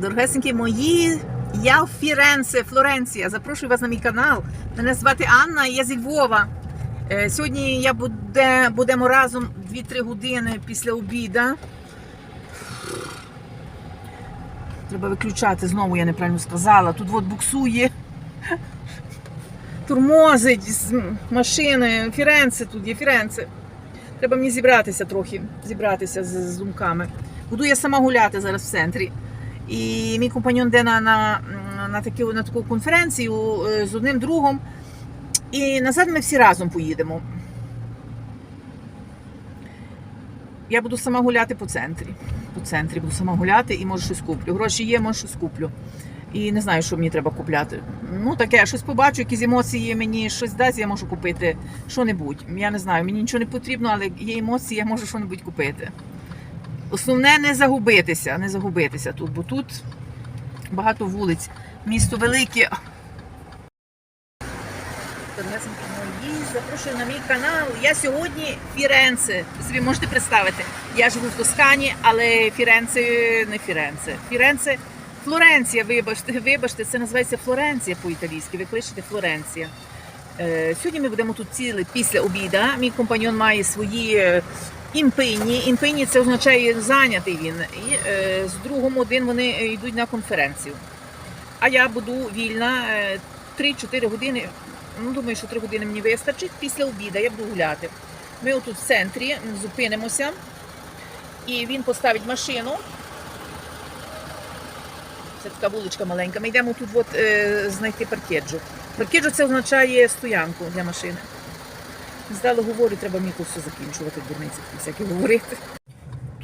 Дорогесенькі мої, я в Фіренце, Флоренція. Запрошую вас на мій канал. Мене звати Анна, я зі Львова. Е, Сьогодні я буде, будемо разом 2-3 години після обіда. Треба виключати знову, я неправильно сказала. Тут от буксує. Турмозить з машини. Фіренце тут є Фіренце. Треба мені зібратися трохи, зібратися з, з думками. Буду я сама гуляти зараз в центрі. І мій компаньон йде на, на, на, таку, на таку конференцію е, з одним другом. І назад ми всі разом поїдемо. Я буду сама гуляти по центрі. По центрі буду сама гуляти і може щось куплю. Гроші є, може щось куплю. І не знаю, що мені треба купляти. Ну таке, щось побачу, якісь емоції мені щось дасть, я можу купити що-небудь. Я не знаю, мені нічого не потрібно, але є емоції, я можу що-небудь купити. Основне не загубитися, не загубитися тут, бо тут багато вулиць, місто велике. Запрошую на мій канал. Я сьогодні Фіренце. Собі можете представити. Я живу в Тоскані, але Фіренце не Фіренце. Фіренце Флоренція, вибачте, вибачте, це називається Флоренція по-італійськи. Ви пишете Флоренція. Е, Сьогодні ми будемо тут ціли після обіда. Мій компаньон має свої е, імпині. Імпині це означає зайнятий він. І е, з другом один вони е, йдуть на конференцію. А я буду вільна е, 3-4 години. Ну, думаю, що 3 години мені вистачить. Після обіда я буду гуляти. Ми отут в центрі зупинимося, і він поставить машину. Це така вуличка маленька. Ми йдемо тут от, е, знайти паркеджу. Паркеджу це означає стоянку для машини. Здали говорю, треба мені все закінчувати, дурниці всякі говорити.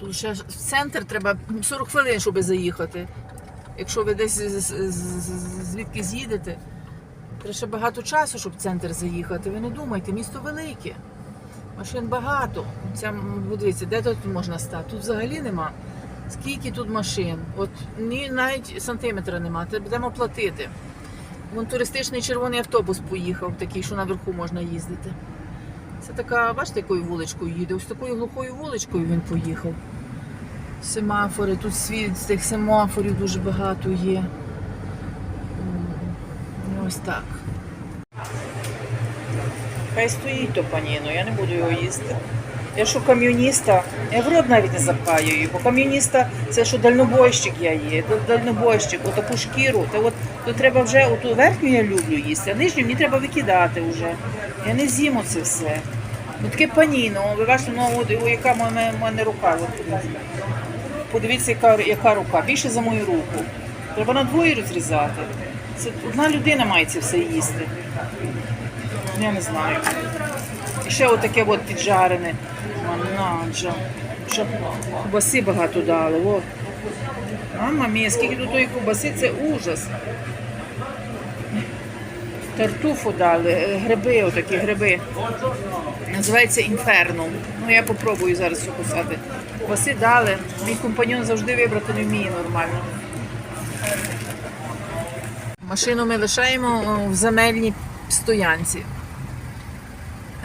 Тут ще в центр треба 40 хвилин, щоб заїхати. Якщо ви десь звідки з'їдете, треба ще багато часу, щоб в центр заїхати. Ви не думайте, місто велике. Машин багато. Ця, дивіться, де тут можна стати? Тут взагалі нема. Скільки тут машин? От ні, навіть сантиметра нема. Будемо платити. Вон туристичний червоний автобус поїхав, такий, що наверху можна їздити. Це така, бачите, якою вуличкою їде. Ось такою глухою вуличкою він поїхав. Семафори, тут світ з тих семафорів дуже багато є. Ну, Ось так. Хай стоїть то паніно, я не буду його їсти. Я що кам'юніста, я в рот навіть не запхаю її, бо кам'юніста це що дальнобойщик я є, дал- дальнобойщик, отаку шкіру, то от то треба вже оту верхню я люблю їсти, а нижню мені треба викидати вже. Я не з'їм оце все. Ну таке паніно, ви бачите, ну яка в мене, рука. Подивіться. яка, яка рука, більше за мою руку. Треба на двоє розрізати. Це одна людина має це все їсти. Я не знаю. І ще отаке от піджарене. Манаджа. Щоб кубаси багато дали. Мама мія, скільки тут тої кубаси, це ужас. Тартуфу дали, е, гриби, отакі гриби. Називається інферно. Ну я попробую зараз покусати. Кубаси дали. Мій компаньон завжди вибрати не вміє нормально. Машину ми лишаємо в земельній стоянці.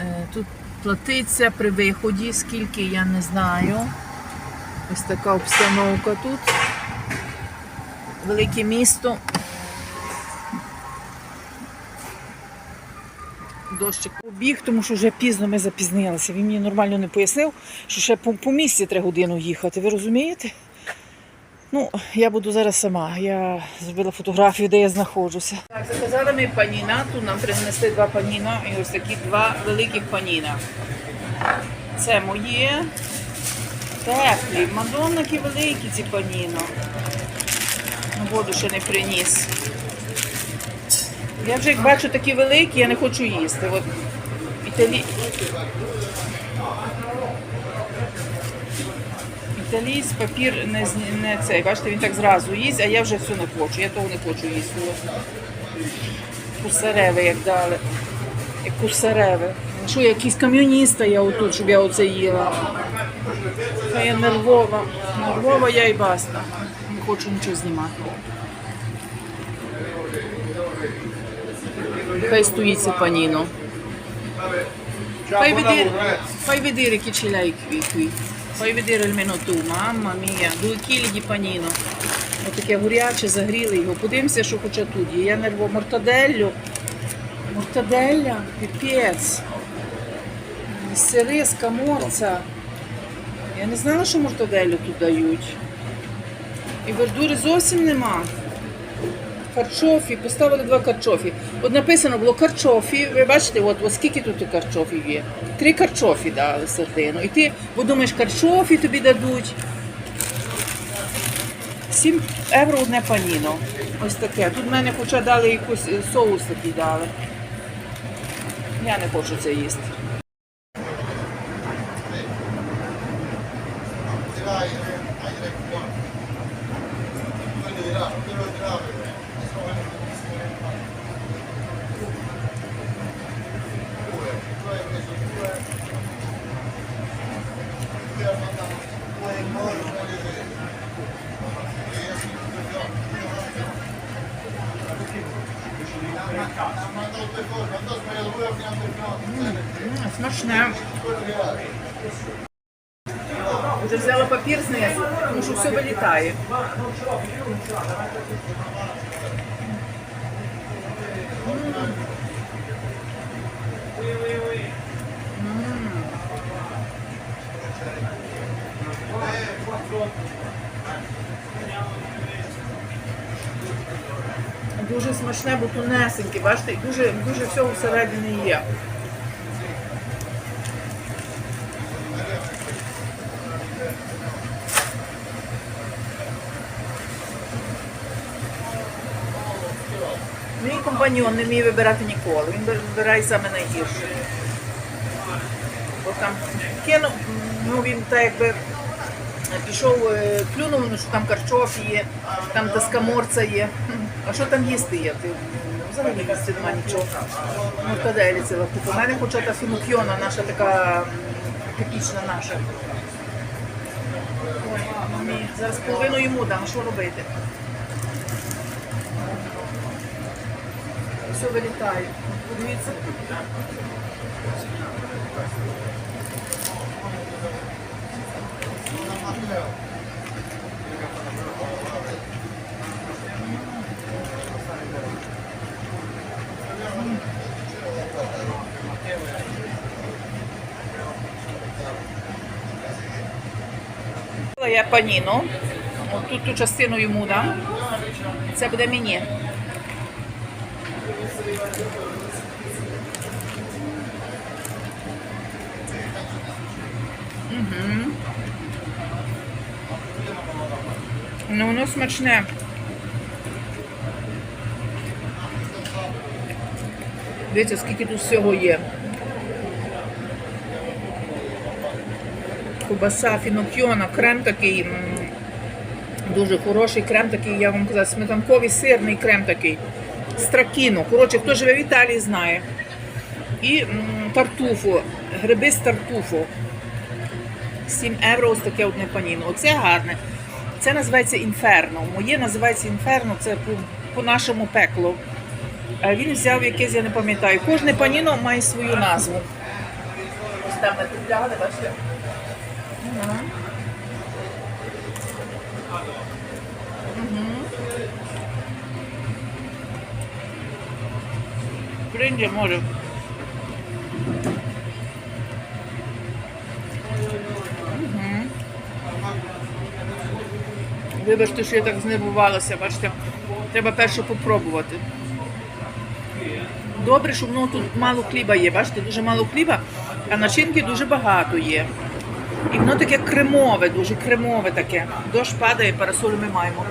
Е, Тут платиться при виході, скільки я не знаю. Ось така обстановка тут. Велике місто. Дощик побіг, тому що вже пізно ми запізнилися. Він мені нормально не пояснив, що ще по, по місці треба годину їхати. Ви розумієте? Ну, я буду зараз сама. Я зробила фотографію, де я знаходжуся. Так, заказали ми паніна. Тут нам принесли два паніна і ось такі два великих паніна. Це моє теплі. Мадонна, які великі ці паніно. Ну, воду ще не приніс. Я вже як бачу такі великі, я не хочу їсти. От італі... Італійсь папір не, не цей. Бачите, він так зразу їсть, а я вже все не хочу. Я того не хочу їсти. Кусареви, як дали. Як кусареви. Що, якийсь кам'юніста я отут, щоб я оце їла. Я нервова. Нервова я і баста. Не хочу нічого знімати. Хай стоїть це паніно. Fai vedere, fai vedere che ce l'hai qui, qui. Fai vedere almeno tu, mamma mia, due chili di panino. Отаке гуряче, загріли його. Подивимося, що хоча тут є. Я нерво мортаделлю. Мортаделля, піпець. Сири з каморця. Я не знала, що мортаделю тут дають. І вердури зовсім нема. Карчофі, поставили два карчофі. От написано було карчофі. Ви бачите, от, от скільки тут карчофів є? Три карчофі дали сардину. І ти бо думаєш, карчофі тобі дадуть. 7 євро одне паніно. Ось таке. Тут в мене хоча дали якийсь е, соус такий дали. Я не хочу це їсти. Смачне. Вже взяла папір знизу, тому що все вилітає. Дуже смачне, бо тунесеньке, бачите, і дуже, дуже всього всередині є. Мій компаньон не вміє вибирати ніколи. Він вибирає саме найгірше. Бо там кинув, ну він так якби пішов, е, плюнув, ну, що там карчоф є, там таскаморця є. А що там їсти є? Ти, ну, взагалі їсти немає нічого. Мортаделі ціла купа. У мене хоча та фінукьйона, наша така типічна наша. Ой, мамі, зараз половину йому дам, що робити? Все вилітає. Подивіться. Я паніну. Тут ту частину йому дам. Це буде мені. Ну, воно смачне. Дивіться, скільки тут всього є. Кубаса, фінокьйона, крем такий. Дуже хороший крем такий, я вам казала, сметанковий сирний крем такий. Стракіно. Коротше, хто живе в Італії, знає. І м, тартуфо, гриби з тартуфо. 7 євро ось таке одне паніно. Оце гарне. Це називається інферно. Моє називається інферно, це по- по-нашому пекло. А він взяв якесь, я не пам'ятаю. Кожне паніно має свою назву. Ось там накупляли, бачите? Може. Мгм. Вибачте, що я так знервувалася, бачите, треба перше попробувати. Добре, що воно тут мало хліба є. Бачите, дуже мало хліба, а начинки дуже багато є. І воно таке кремове, дуже кремове таке. Дощ падає, парасоль ми маємо.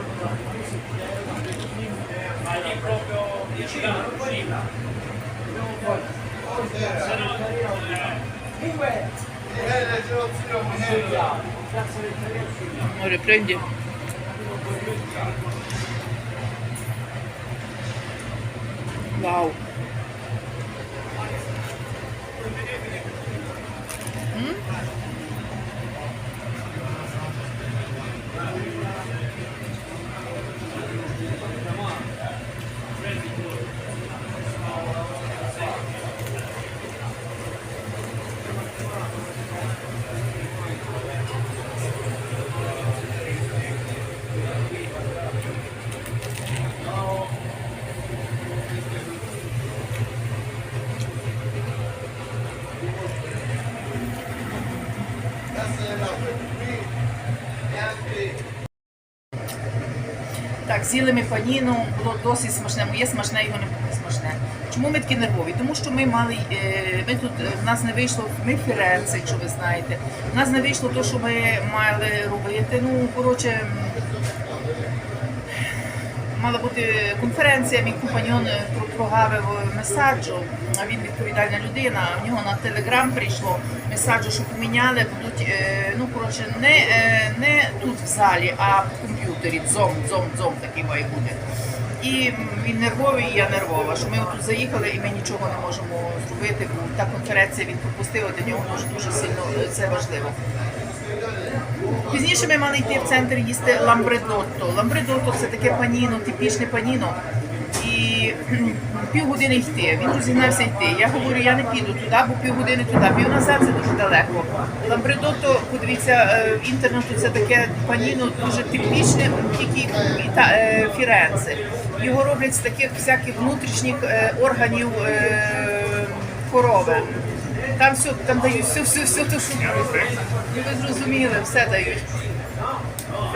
Може, прийде. Вау. М? Ми паніну, було досить смачне, моє смачне, його не було смачне. Чому ми такі нервові? Тому що ми мали, е, ми тут, е, в нас не вийшло, ми в Фіренце, якщо ви знаєте, в нас не вийшло те, що ми мали робити. Ну, коротше, мала бути конференція, мій компаньон е, прогавив месаджу, а він відповідальна людина. У нього на телеграм прийшло месаджу, що поміняли, будуть ну коротше, не, не тут в залі, а в комп'ютері. Дзом, дзом, дзом такий має бути. І він нервовий, і я нервова, що ми отут заїхали і ми нічого не можемо зробити, бо та конференція він пропустив, а для нього дуже дуже сильно е, це важливо. Пізніше ми мали йти в центр їсти ламбредотто. Ламбредотто це таке паніно, типічне паніно. І півгодини йти. Він розігнався йти. Я говорю, я не піду туди, бо півгодини туди, пів назад це дуже далеко. Ламбредотто, подивіться, е, в інтернету це таке паніно дуже типічне, тільки е, Фіренце. Його роблять з таких всяких внутрішніх е, органів е, корови. Там все, там дають все, все, все, то, що Ну, ви зрозуміли, все дають.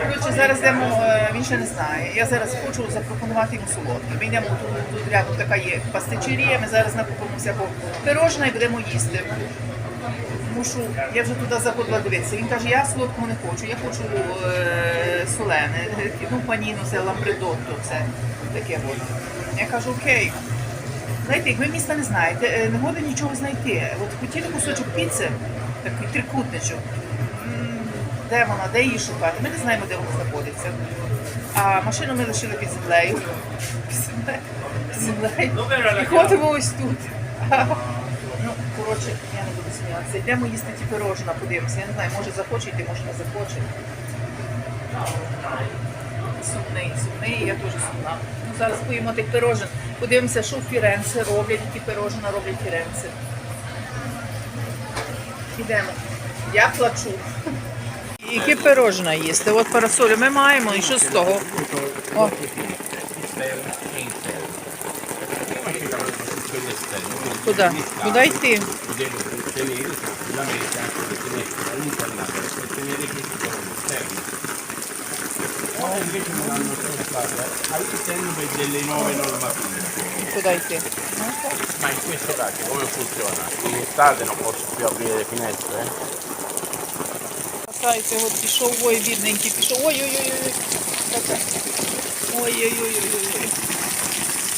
Коротше, зараз йдемо, е, він ще не знає. Я зараз хочу запропонувати йому солодке. Ми йдемо тут, тут рядом така є пастичерія, ми зараз накупимо всякого пирожна і будемо їсти. Що я вже туди заходила дивитися. Він каже, я солодкого не хочу, я хочу е, солене. Ну, паніно, це ламбредотто, це таке от. Я кажу, окей. Знаєте, як ви міста не знаєте, е, не года нічого знайти. От хотіли кусочок піци, такий трикутничок. Де вона, де її шукати? Ми не знаємо, де вона знаходиться. А машину ми лишили під землею. Під землею. Землею. І ходимо ось тут. Ну, коротше, я не буду сміятися. Йдемо їсти ті пирожна, подивимося. Я не знаю, може захоче йти, може не захоче. Сумний, сумний, я теж сумна. Ну, зараз поїмо тих пирожен. Подивимося, що в Фіренце роблять, які пирожна роблять Фіренце. Ідемо. Я плачу. Які пирожна їсти? От парасолю ми маємо, і що з того? О, куди? Куди йти? Куди йти? Ma in questo caso come funziona? In estate non posso più aprire le finestre? eh? Катається, от пішов, ой, бідненький, пішов. Ой-ой-ой. Ой-ой-ой.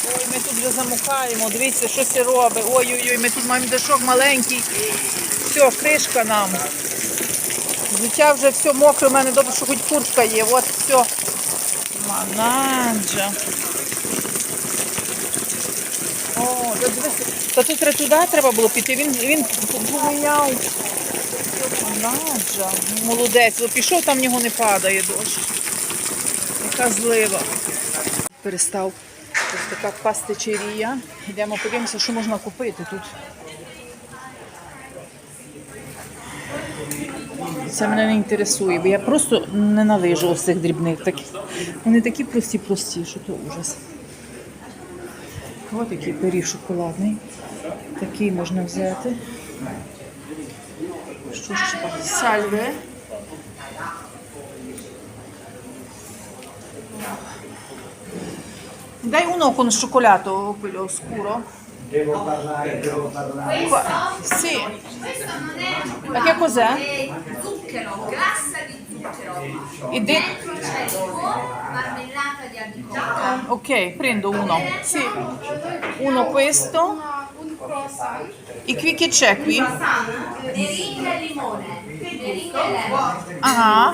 Ой, ми тут вже замукаємо, дивіться, що це робить. Ой-ой-ой, ми тут маємо дешок маленький. Все, кришка нам. Взуття вже все мокре, у мене добре, що хоч куртка є. От все. Манаджа. О, дивися. Та тут туди треба було піти. Він, він поміняв. Наджа, молодець, пішов, там в нього не падає дощ. Яка злива. Перестав. Ось така пастичерія. Йдемо подивимося, що можна купити тут. Це мене не інтересує, бо я просто ненавижу ось цих дрібних. Вони такі прості-прості, що то ужас. Ось який пиріг шоколадний. Такий можна взяти. ciuccia, salve. Dai uno con cioccolato, quello scuro. Devo parlare, devo parlare. Questo? Sì. Questo non è. Ma che cos'è? Zucchero, grassa di zucchero. E dentro c'è marmellata di albicocca. Ok, prendo uno. Sì. Uno questo. E qui che c'è qui? Meringa e limone. Meringa e lemone. Ah.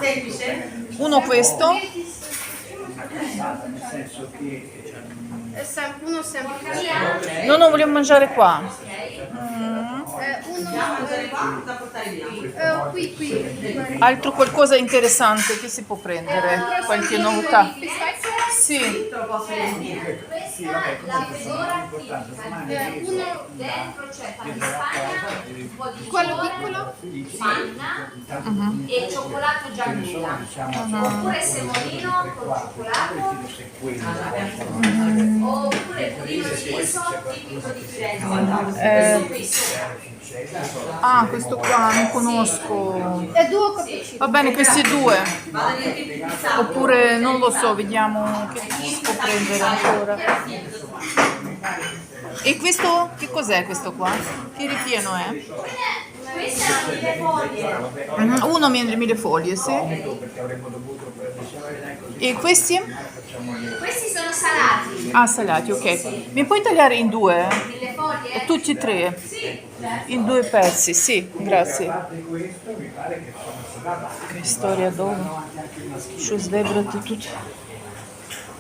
Uno questo. Nel senso che È sem- uno sempre No, no, vogliamo mangiare qua. eh, uno eh, qui qui Altro qualcosa interessante che si può prendere? Qualche novità? Sì. Dentro posso cioè, dire. Questa sì, vabbè, cioè, cioè, la fedora tipica, dentro, dentro c'è Spagna, un po' di Quello piccolo? Panna uh-huh. e cioccolato giallina. Diciamo, oppure semolino con cioccolato. Oppure pulino di riso tipico di Firenze. Eh, ah, questo qua non conosco. Va bene, questi due. Oppure non lo so, vediamo che o prendere ancora. E questo, che cos'è questo qua? Che ripieno è? Mhm, questo è mille foglie. Uno mentre mille foglie, sì. E questi? Questi sono salati. Ah, salati, ok. Mi puoi tagliare in due? Eh? Mille foglie? Tutti e tre? Sì. In due pezzi, sì, grazie. Che storia d'oro. Ci svegliate tutti.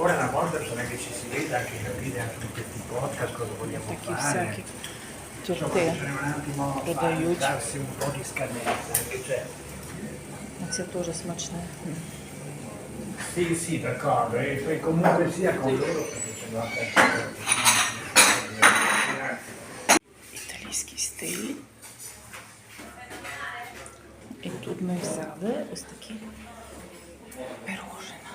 Ora una volta bisogna che ci si veda anche capire anche in questi podcast cosa vogliamo Такі fare Insomma, bisogna un attimo darsi un po' di scadenza anche c'è А Це теж смачне. sì sì d'accordo e poi comunque sia con loro perché ce l'ho aperto Італійський стиль. І тут ми взяли ось такі пирожина.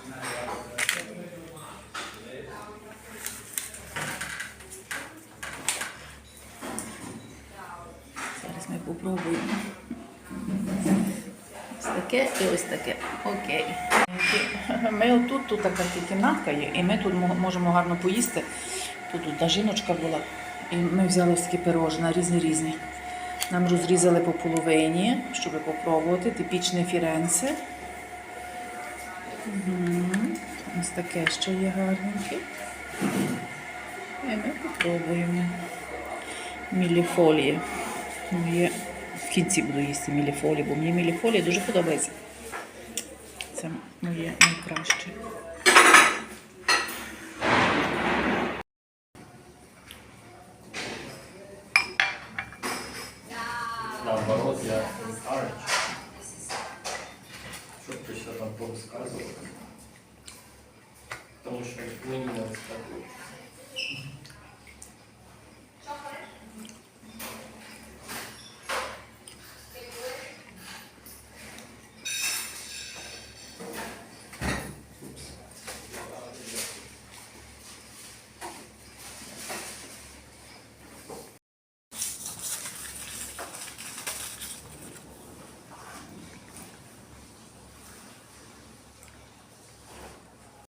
Попробуємо. Ось таке і ось таке. Окей. Ми отут, тут така кімнатка є, і ми тут можемо гарно поїсти. Тут одна жіночка була, і ми взяли такі пирожна, різні різні. Нам розрізали по половині, щоб попробувати. Типічне фіренце. Ось таке ще є гарненьке. І ми попробуємо. Міліфолії. Моє в кінці буду їсти міліфолії, бо мені міліфолії дуже подобається. Це моє найкраще. наоборот, я encourage. Щоб ти ще там порозказував. Тому що мені не розказують.